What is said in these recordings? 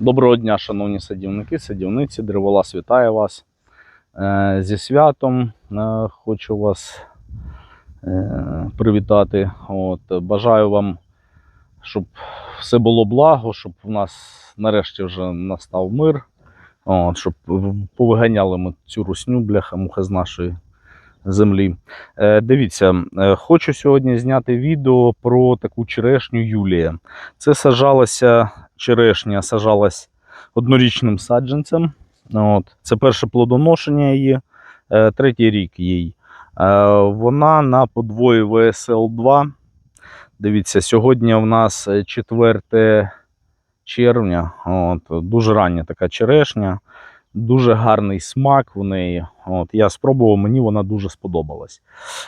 Доброго дня, шановні садівники, садівниці, Древолас вітає вас Е, зі святом. Е, Хочу вас е, привітати. От, бажаю вам, щоб все було благо, щоб у нас нарешті вже настав мир. От, щоб повиганяли ми цю русню, бляха муха з нашої землі. Е, Дивіться, е, хочу сьогодні зняти відео про таку черешню Юлія. Це сажалася черешня, сажалась однорічним саджанцем. От. Це перше плодоношення її, е, третій рік їй. Вона на подвої ВСЛ-2. Дивіться, сьогодні в нас е, 4 червня. От. Дуже рання така черешня, дуже гарний смак в неї. От. Я спробував, мені вона дуже сподобалась.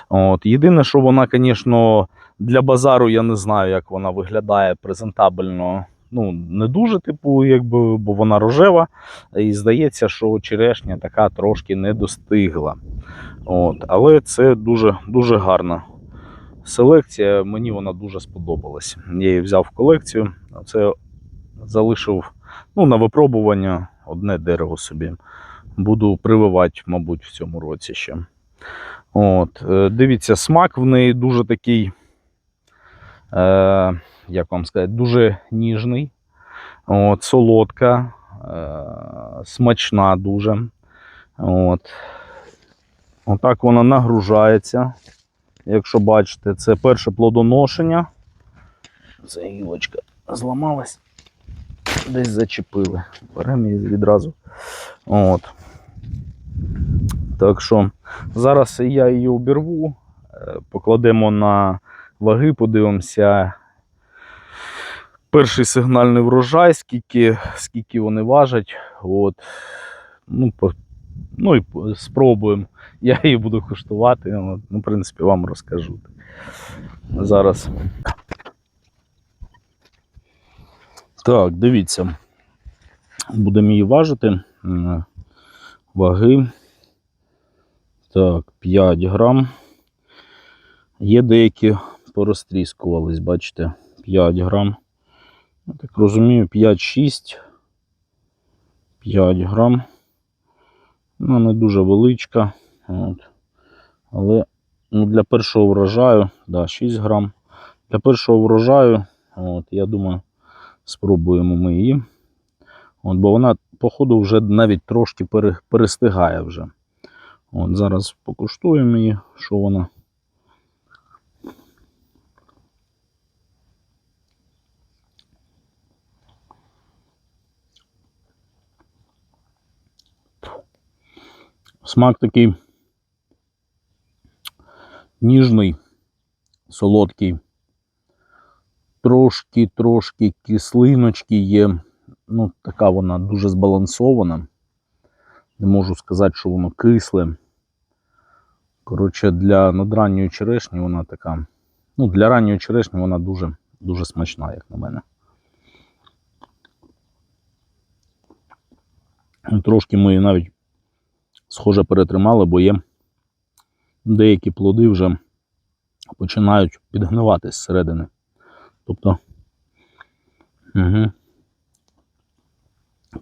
От. Єдине, що вона, звісно, для базару я не знаю, як вона виглядає презентабельно. Ну, не дуже, типу, якби, бо вона рожева. І здається, що черешня така трошки не достигла. От. Але це дуже, дуже гарна селекція. Мені вона дуже сподобалась. Я її взяв в колекцію. Це залишив ну, на випробування одне дерево собі. Буду прививати, мабуть, в цьому році ще. От. е, Дивіться, смак в неї дуже такий. Е, як вам сказати, дуже ніжний, от, солодка, е, смачна дуже. От. Отак вона нагружається. Якщо бачите, це перше плодоношення. Це гілочка зламалась. Десь зачепили. Беремо її відразу. От. Так що зараз я її обірву, е, покладемо на ваги, подивимося. Перший сигнальний врожай, скільки, скільки вони важать. От. Ну, по, ну і спробуємо. Я її буду куштувати. Ну, в принципі, вам розкажу. Зараз. Так, дивіться. Будемо її важити. Ваги. Так, 5 грам. Є деякі порозтріскувались, бачите, 5 грам. Я так розумію, 5-6. 5 грам. Ну, не дуже величка. От. Але ну, для першого врожаю, да, 6 грам. Для першого врожаю, от, я думаю, спробуємо ми її. От, бо вона, походу, вже навіть трошки перестигає вже. От, зараз покуштуємо її, що вона. Смак такий ніжний, солодкий. Трошки, трошки кислиночки є. Ну, така вона дуже збалансована. Не можу сказати, що воно кисле. Коротше, для надранньої черешні вона така. Ну, для ранньої черешні вона дуже, дуже смачна, як на мене. Трошки ми її навіть схоже перетримали, бо є деякі плоди вже починають підгнивати зсередини. Тобто, угу.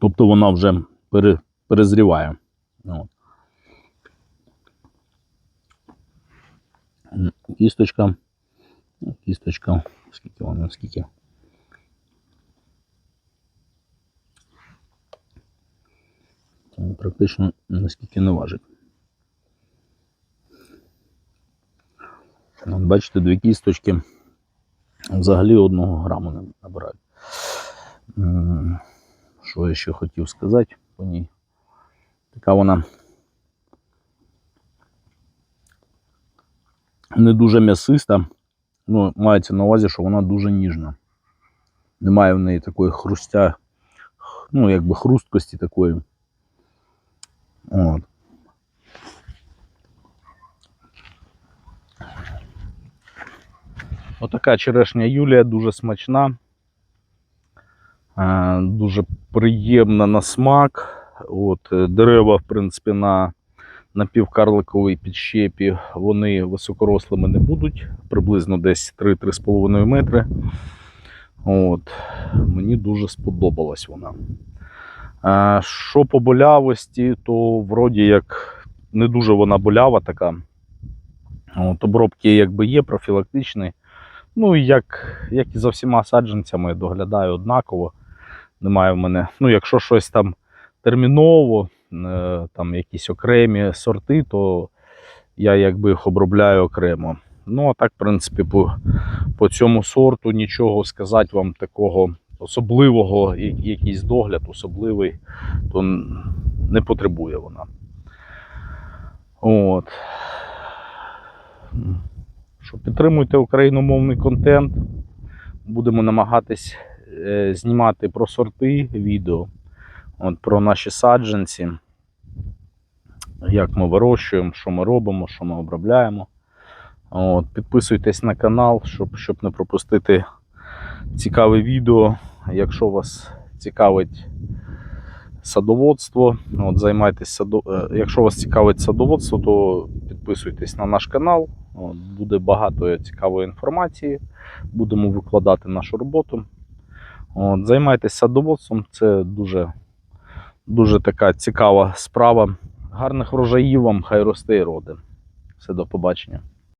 тобто вона вже пере, перезріває. От. Кісточка. Ну, Кісточка. Скільки вона, скільки? Практично наскільки не важить. От бачите, дві кісточки взагалі одного граму не набирають. Що я ще хотів сказати по ній? Така вона не дуже м'ясиста. Ну, мається на увазі, що вона дуже ніжна. Немає в неї такої хрустя, ну, якби хрусткості такої. От. Отака черешня Юлія дуже смачна, е, дуже приємна на смак. От, е, дерева, в принципі, на напівкарликовій підщепі вони високорослими не будуть, приблизно десь 3-3,5 метри. От. Мені дуже сподобалась вона. Е, Що по болявості, то вроді як не дуже вона болява така. От, обробки якби є профілактичні. Ну, і як, як і за всіма саджанцями, доглядаю однаково. Немає в мене. Ну, якщо щось там терміново, е, там якісь окремі сорти, то я якби їх обробляю окремо. Ну, а так, в принципі, по, по цьому сорту нічого сказати вам такого особливого, якийсь догляд особливий, то не потребує вона. От. Що підтримуйте україномовний контент. Будемо намагатись е, знімати про сорти відео, от, про наші саджанці, як ми вирощуємо, що ми робимо, що ми обробляємо. От, підписуйтесь на канал, щоб, щоб не пропустити цікаве відео. Якщо вас цікавить садоводство, от, займайтесь садо... е, якщо вас цікавить садоводство, то підписуйтесь на наш канал. От, буде багато цікавої інформації. Будемо викладати нашу роботу. От, Займайтеся садоводством, це дуже, дуже така цікава справа. Гарних врожаїв вам, хай росте і роди. Все, до побачення.